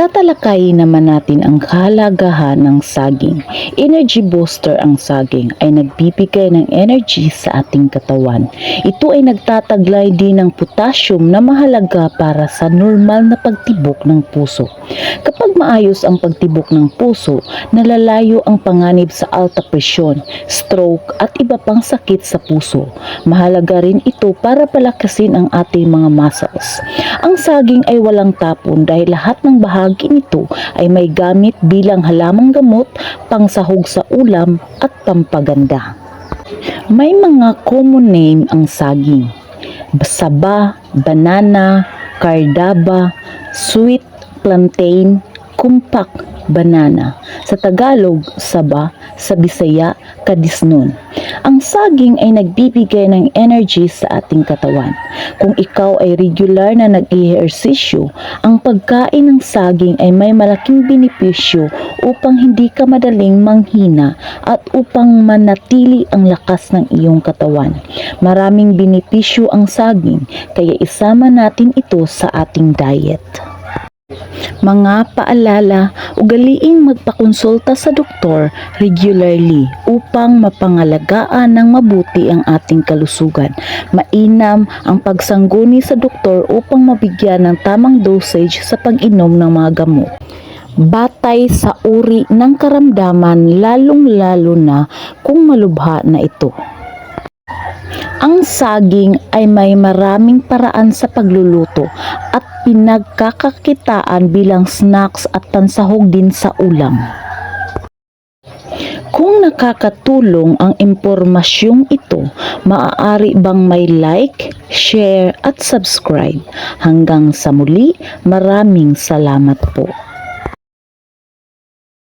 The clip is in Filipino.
Tatalakayin naman natin ang kahalagahan ng saging. Energy booster ang saging ay nagbibigay ng energy sa ating katawan. Ito ay nagtataglay din ng potassium na mahalaga para sa normal na pagtibok ng puso. Kapag maayos ang pagtibok ng puso, nalalayo ang panganib sa alta presyon, stroke at iba pang sakit sa puso. Mahalaga rin ito para palakasin ang ating mga muscles. Ang saging ay walang tapon dahil lahat ng bahagi nito ay may gamit bilang halamang gamot, pangsahog sa ulam at pampaganda. May mga common name ang saging. Saba, banana, cardaba, sweet plantain, kumpak, banana. Sa Tagalog, saba, sa Bisaya, kadisnon. Ang saging ay nagbibigay ng energy sa ating katawan. Kung ikaw ay regular na nag-ehersisyo, ang pagkain ng saging ay may malaking benepisyo upang hindi ka madaling manghina at upang manatili ang lakas ng iyong katawan. Maraming benepisyo ang saging, kaya isama natin ito sa ating diet. Mga paalala, ugaliing magpakonsulta sa doktor regularly upang mapangalagaan ng mabuti ang ating kalusugan. Mainam ang pagsangguni sa doktor upang mabigyan ng tamang dosage sa pag-inom ng mga gamot. Batay sa uri ng karamdaman lalong-lalo na kung malubha na ito. Ang saging ay may maraming paraan sa pagluluto at pinagkakakitaan bilang snacks at pansahog din sa ulam. Kung nakakatulong ang impormasyong ito, maaari bang may like, share at subscribe. Hanggang sa muli, maraming salamat po.